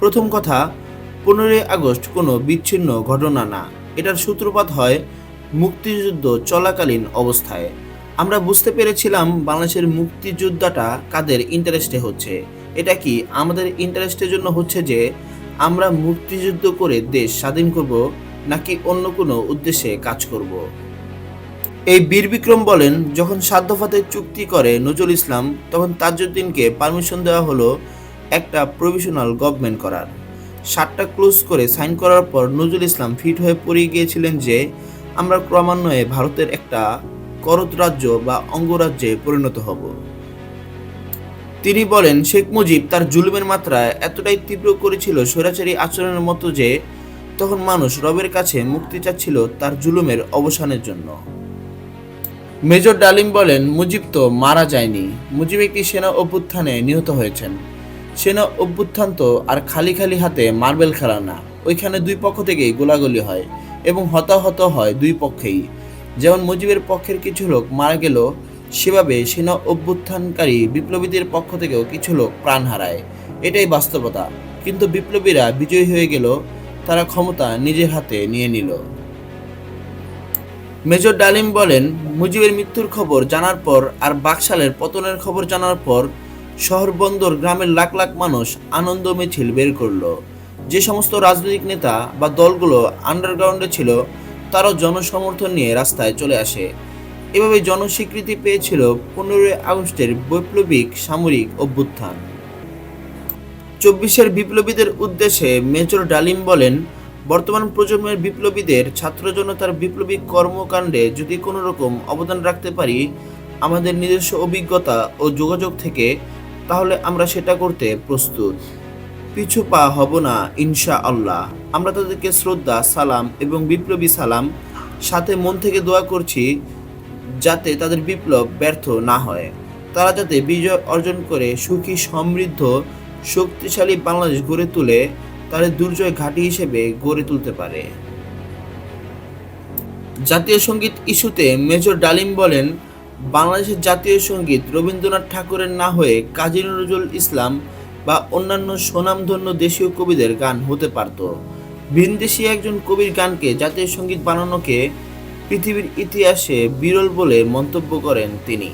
প্রথম কথা, পনেরোই আগস্ট কোনো বিচ্ছিন্ন ঘটনা না। এটার সূত্রপাত হয় মুক্তিযুদ্ধ চলাকালীন অবস্থায়। আমরা বুঝতে পেরেছিলাম বাংলাদেশের মুক্তিযোদ্ধাটা কাদের ইন্টারেস্টে হচ্ছে। এটা কি আমাদের ইন্টারেস্টের জন্য হচ্ছে যে আমরা মুক্তিযুদ্ধ করে দেশ স্বাধীন করব নাকি অন্য কোনো উদ্দেশ্যে কাজ করব? এই বীর বিক্রম বলেন, যখন সাধ্যফাতে চুক্তি করে নজরুল ইসলাম, তখন তাজউদ্দিনকে পারমিশন দেওয়া হলো একটা প্রভিশনাল গভর্নমেন্ট করার। সাতটা ক্লোজ করে সাইন করার পর নজরুল ইসলাম ফিট হয়ে পড়ে গিয়েছিলেন যে, আমরা ক্রমান্বয়ে ভারতের একটা করত রাজ্য বা অঙ্গরাজ্যে পরিণত হব। তিনি বলেন, শেখ মুজিব তার জুলুমের মাত্রা এতটাই তীব্র করেছিল স্বৈরাচারী আচরণের মতো যে, তখন মানুষ রবের কাছে মুক্তি চাচ্ছিল তার জুলুমের অবসানের জন্য। মেজর ডালিম বলেন, মুজিব তো মারা যায়নি। মুজিব একটি সেনা অভ্যুত্থানে নিহত হয়েছেন। সেনা অভ্যুত্থান তো আর খালি খালি হাতে মার্বেল খেলা না। ওইখানে দুই পক্ষ থেকেই গোলাগুলি হয় এবং হতাহত হয় দুই পক্ষেই। যেমন মুজিবের পক্ষের কিছু লোক মারা গেল, সেভাবে সেনা অভ্যুত্থানকারী বিপ্লবীদের পক্ষ থেকেও কিছু লোক প্রাণ হারায়। এটাই বাস্তবতা। কিন্তু বিপ্লবীরা বিজয়ী হয়ে গেল, তারা ক্ষমতা নিজের হাতে নিয়ে নিল। মেজর ডালিম বলেন, মুজিবের মৃত্যুর খবর জানার পর আর বাকশালের পতনের খবর জানার পর শহর বন্দর গ্রামের লাখ লাখ মানুষ আনন্দ মিছিল বের করল। যে সমস্ত রাজনৈতিক নেতা বা দলগুলো আন্ডারগ্রাউন্ডে ছিল, তারাও জনসমর্থন নিয়ে রাস্তায় চলে আসে। এভাবে জনস্বীকৃতি পেয়েছিল পনেরোই আগস্টের বৈপ্লবিক সামরিক অভ্যুত্থান। চব্বিশের বিপ্লবীদের উদ্দেশ্যে মেজর ডালিম বলেন, বর্তমান প্রজন্মের বিপ্লবীদের ছাত্র জনতার বিপ্লবী কর্মকাণ্ডে যদি কোনো রকম অবদান রাখতে পারি, আমাদের নিজস্ব অভিজ্ঞতা ও যোগাযোগ থেকে তাহলে আমরা সেটা করতে প্রস্তুত। পিছু পা হব না ইনশা আল্লাহ আমরা তাদেরকে শ্রদ্ধা, সালাম এবং বিপ্লবী সালাম, সাথে মন থেকে দোয়া করছি যাতে তাদের বিপ্লব ব্যর্থ না হয়। তারা যাতে বিজয় অর্জন করে, সুখী, সমৃদ্ধ, শক্তিশালী বাংলাদেশ গড়ে তুলে, তাদের দুর্জয় ঘাঁটি হিসেবে গড়ে তুলতে পারে। জাতীয় সংগীত ইস্যুতে মেজর ডালিম বলেন বাংলাদেশের জাতীয় সংগীত রবীন্দ্রনাথ ঠাকুরের না হয়ে কাজী নজরুল ইসলাম বা অন্যান্য স্বনামধন্য দেশীয় কবিদের গান হতে পারত। ভিনদেশি একজন কবির গানকে জাতীয় সংগীত বানানোকে পৃথিবীর ইতিহাসে বিরল বলে মন্তব্য করেন তিনি।